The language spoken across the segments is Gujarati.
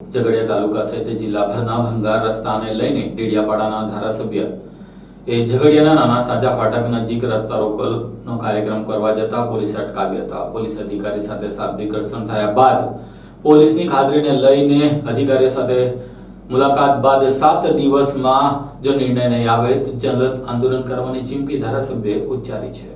ઝઘડિયા તાલુકા સહિત જિલ્લાભરના ભંગાર રસ્તાને લઈને ડેડિયાપાડાના ધારાસભ્ય એ ઝઘડિયાના નાના સાજા ફાટક નજીક રસ્તા રોકલનો કાર્યક્રમ કરવા જતા પોલીસે અટકાવ્યા હતા. પોલીસ અધિકારી સાથે શાબ્દિક ઘર્ષણ થયા બાદ પોલીસની ખાતરીને લઈને અધિકારીઓ સાથે મુલાકાત બાદ સાત દિવસમાં જો નિર્ણય નહીં આવે તો જનરલ આંદોલન કરવાની ચીમકી ધારાસભ્યએ ઉચ્ચારી છે.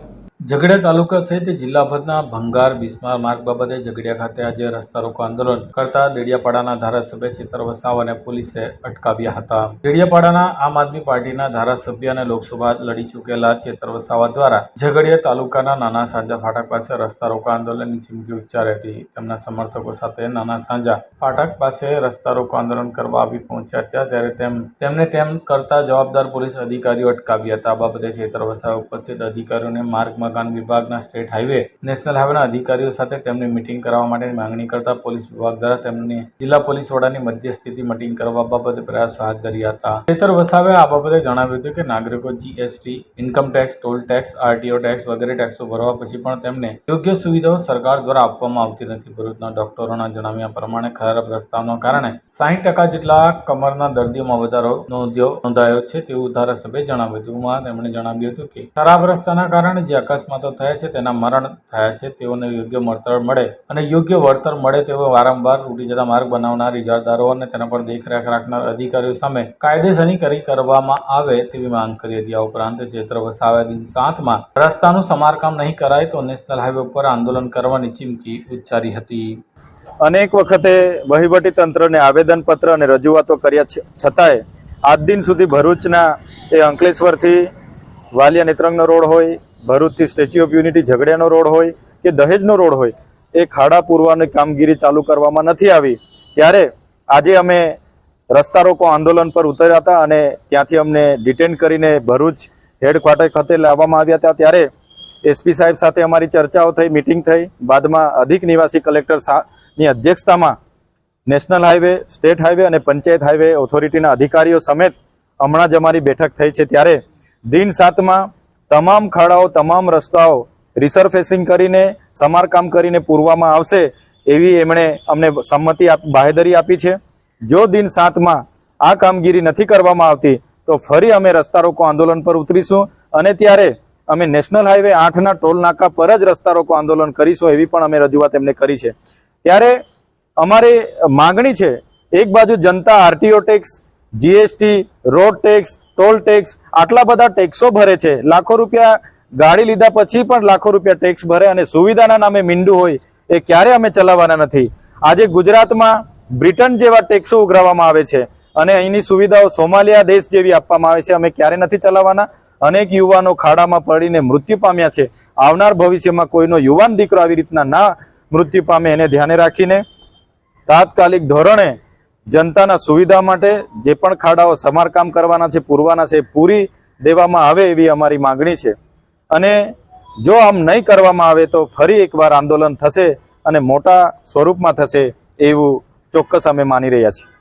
ઝઘડિયા તાલુકા સહિત જિલ્લાભરના ભંગાર બિસ્માર માર્ગ બાબતે ઝઘડિયા ખાતે આજે રસ્તા રોકો આંદોલન કરતા દેડિયાપાડાના ધારાસભ્ય ચિત્ર વસાવાને પોલીસે અટકાવ્યા હતા. દેડિયાપાડાના આમ આદમી પાર્ટીના ધારાસભ્ય અને લોકસભા લડી ચૂકેલા ચેતર વસાવા દ્વારા ઝઘડિયા તાલુકાના નાના સાંજા ફાટક પાસે રસ્તા રોકો આંદોલનની ચીમકી ઉચ્ચારી હતી. તેમના સમર્થકો સાથે નાના સાંજા ફાટક પાસે રસ્તા રોકો આંદોલન કરવા આવી પહોંચ્યા હતા ત્યારે તેમ, તેમને તેમ કરતા જવાબદાર પોલીસ અધિકારીઓ અટકાવ્યા હતા. આ બાબતે ચેતર વસાવા ઉપસ્થિત અધિકારીઓને માર્ગ મકાન વિભાગના સ્ટેટ હાઈવે, નેશનલ હાઈવેના અધિકારીઓ સાથે તેમની મિટિંગ કરાવવા માટેની માંગણી કરતા પોલીસ વિભાગ દ્વારા તેમની જિલ્લા પોલીસ વડાની મધ્યસ્થિતિ મિટિંગ કરવા બાબતે પ્રયાસો હાથ ધર્યા હતા. ખેતર વસાવે આ બાબતે જણાવ્યું હતું કે નાગરિકો GST income tax toll tax RTO tax વગેરે ટેક્સો ભરવા પછી પણ તેમને યોગ્ય સુવિધાઓ સરકાર દ્વારા આપવામાં આવતી નથી. ભરૂચના ડોક્ટરોના જણાવ્યા પ્રમાણે ખરાબ રસ્તાઓના કારણે સાહીઠ ટકા જેટલા કમરના દર્દીઓમાં વધારો નોંધ્યો, નોંધાયો છે તેવું ધારાસભ્યએ જણાવ્યું હતું. તેમણે જણાવ્યું હતું કે ખરાબ રસ્તાના કારણે જે અકસ્માતો થયા છે, તેના મરણ થયા છે, તેઓને યોગ્ય વળતર મળે અને યોગ્ય વળતર મળે તેઓ વારંવાર તૂટી જતા માર્ગ બનાવનાર ઇજારદારો અને તેના પર દેખરેખ રાખનાર અધિકારીઓ સામે કાયદેસરની કરી કરવામાં આવે તેવી માંગ કરી હતી. આ ઉપરાંત ચૈત્ર વસાવ્યા દિન સાતમાં રસ્તાનું સમારકામ નહીં કરાય તો નેશનલ હાઈવે ઉપર આંદોલન કરવાની ચીમકી ઉચ્ચારી હતી. અનેક વખતે વહીવટી તંત્રને આવેદનપત્ર અને રજૂઆતો કર્યા છતાંય આજ દિન સુધી ભરૂચના એ અંકલેશ્વરથી વાલિયા નેત્રંગનો રોડ હોય, ભરૂચથી સ્ટેચ્યુ ઓફ યુનિટી ઝઘડિયાનો રોડ હોય કે દહેજનો રોડ હોય, એ ખાડા પૂરવાની કામગીરી ચાલુ કરવામાં નથી આવી. ત્યારે આજે અમે રસ્તા રોકો આંદોલન પર ઉતર્યા હતા અને ત્યાંથી અમને ડિટેન કરીને ભરૂચ હેડક્વાર્ટર ખાતે લાવવામાં આવ્યા હતા. ત્યારે એસપી સાહેબ સાથે અમારી ચર્ચાઓ થઈ મિટિંગ થઈ. બાદમાં અધિક નિવાસી કલેક્ટરની અધ્યક્ષતામાં નેશનલ હાઈવે સ્ટેટ હાઈવે અને પંચાયત હાઈવે ઓથોરિટીના અધિકારીઓ સમેત હમણાં જ અમારી બેઠક થઈ છે. ત્યારે દિન સાતમાં તમામ ખાડાઓ, તમામ રસ્તાઓ રિસર્ફેસિંગ કરીને, સમારકામ કરીને પૂરવામાં આવશે એવી એમણે અમને સંમતિ બાહેધરી આપી છે. જો દિન સાતમાં આ કામગીરી નથી કરવામાં આવતી, તો ફરી અમે રસ્તા રોકો આંદોલન પર ઉતરીશું અને ત્યારે અમે નેશનલ હાઈવે આઠના ટોલ નાકા પર જ રસ્તા રોકો આંદોલન કરીશું એવી પણ અમે રજૂઆત એમને કરી છે. ત્યારે અમારી માગણી છે, એક બાજુ જનતા RTO tax, GST, road tax toll tax, આટલા બધા ટેક્સો ભરે છે. લાખો રૂપિયા ગાડી લીધા પછી પણ લાખો રૂપિયા ટેક્સ ભરે અને સુવિધાના નામે મીંડું હોય એ ક્યારે અમે ચલાવવાના નથી. આજે ગુજરાતમાં બ્રિટન જેવા ટેક્સો ઉઘરાવવામાં આવે છે અને અહીંની સુવિધાઓ સોમાલિયા દેશ જેવી આપવામાં આવે છે. અમે ક્યારે નથી ચલાવવાના? અનેક યુવાનો ખાડામાં પડીને મૃત્યુ પામ્યા છે. આવનાર ભવિષ્યમાં કોઈનો યુવાન દીકરો આવી રીતના ના મૃત્યુ પામે એને ધ્યાને રાખીને તાત્કાલિક ધોરણે જનતાના સુવિધા માટે જે પણ ખાડાઓ સમારકામ કરવાના છે, પૂરવાના છે પૂરી દેવામાં આવે એવી અમારી માંગણી છે. અને જો આમ નહીં કરવામાં આવે તો ફરી એકવાર આંદોલન થશે અને મોટા સ્વરૂપમાં થશે એવું ચોક્કસ અમે માની રહ્યા છીએ.